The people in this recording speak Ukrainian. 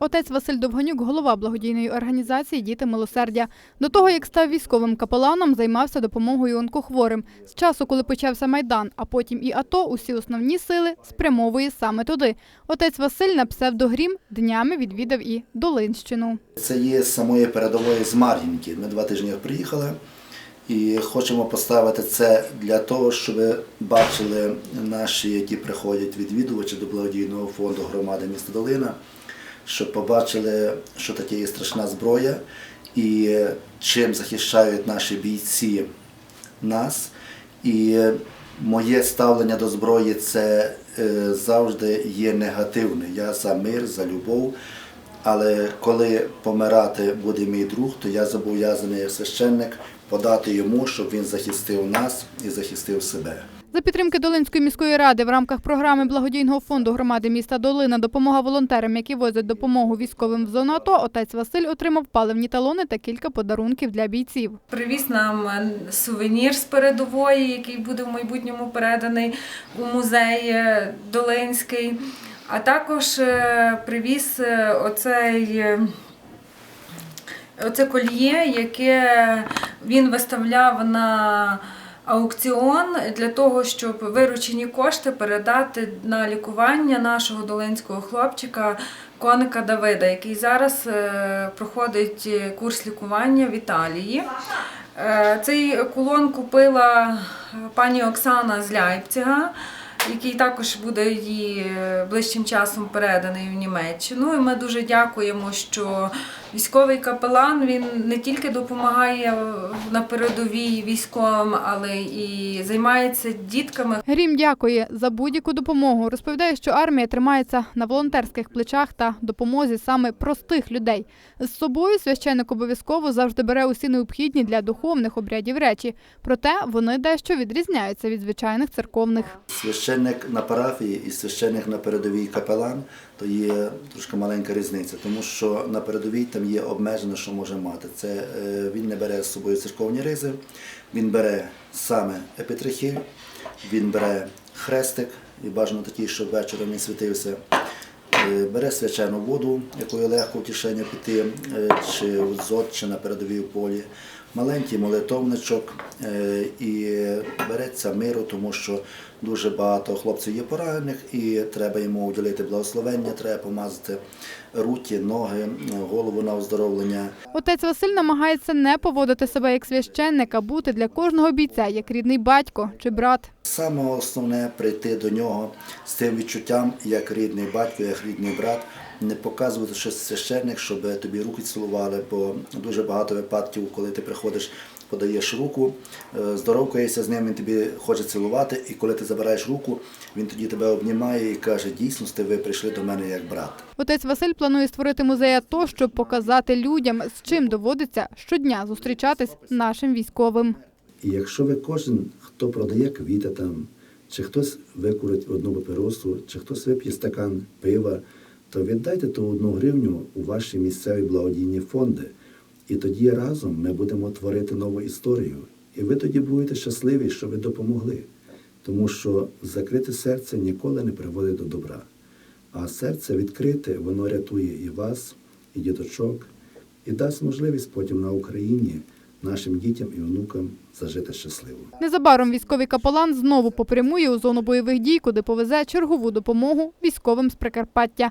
Отець Василь Довганюк, голова благодійної організації Діти милосердя. До того, як став військовим капеланом, займався допомогою онкохворим. З часу, коли почався майдан, а потім і АТО, усі основні сили спрямовує саме туди. Отець Василь на псевдогрім днями відвідав і Долинщину. Це є самої передової з Мар'їнки. Ми два тижні приїхали і хочемо поставити це для того, щоб бачили наші, які приходять відвідувачі до благодійного фонду громади міста Долина, щоб побачили, що таке є страшна зброя і чим захищають наші бійці нас. І моє ставлення до зброї це е, завжди є негативне. Я за мир, за любов. Але коли помирати буде мій друг, то я зобов'язаний священник подати йому, щоб він захистив нас і захистив себе. За підтримки Долинської міської ради в рамках програми благодійного фонду громади міста Долина допомога волонтерам, які возять допомогу військовим в зону АТО, отець Василь отримав паливні талони та кілька подарунків для бійців. Привіз нам е, сувенір з передової, який буде в майбутньому переданий у музей е, Долинський. А також е, привіз оцей. Оце кольє, яке він виставляв на аукціон для того, щоб виручені кошти передати на лікування нашого долинського хлопчика коника Давида, який зараз е, проходить курс лікування в Італії. Е, Цей кулон купила пані Оксана з Ляйпціга, який також буде е, ближчим часом переданий в Німеччину. І ми дуже дякуємо, що військовий капелан він не тільки допомагає на передовій військовим, але і займається дітками. Грім дякує за будь-яку допомогу. Розповідає, що армія тримається на волонтерських плечах та допомозі саме простих людей. З собою священник обов'язково завжди бере усі необхідні для духовних обрядів речі. Проте вони дещо відрізняються від звичайних церковних. Священник на парафії і священник на передовій капелан то є трошки маленька різниця, тому що на передовій там є обмежено, що може мати. Це е, він не бере з собою церковні ризи, він бере саме епитрахіль, він бере хрестик, і бажано такий, щоб вечором він світився. Е, Бере свячену воду, якою легко в тішення піти, е, чи в зод, чи на передовій полі, маленький молитовничок і береться миру, тому що дуже багато хлопців є поранених і треба йому уділити благословення, треба помазати руки, ноги, голову на оздоровлення. Отець Василь намагається не поводити себе як священник, а бути для кожного бійця як рідний батько чи брат. Саме основне прийти до нього з тим відчуттям, як рідний батько, як рідний брат, не показувати, що священник, щоб тобі руки цілували, бо дуже багато випадків, коли ти приходиш, подаєш руку, е, здоровкаєшся з ним, він тобі хоче цілувати, і коли ти забираєш руку, він тоді тебе обнімає і каже, дійсно, ви прийшли до мене як брат. Отець Василь планує створити музей АТО, щоб показати людям, з чим доводиться щодня зустрічатись нашим військовим. І якщо ви кожен, хто продає квіти там, чи хтось викурить одну папіросу, чи хтось вип'є стакан пива, то віддайте ту одну гривню у ваші місцеві благодійні фонди. І тоді разом ми будемо творити нову історію. І ви тоді будете щасливі, що ви допомогли. Тому що закрите серце ніколи не приводить до добра. А серце відкрите, воно рятує і вас, і діточок, і дасть можливість потім на Україні нашим дітям і онукам зажити щасливо. Незабаром військовий капелан знову попрямує у зону бойових дій, куди повезе чергову допомогу військовим з Прикарпаття.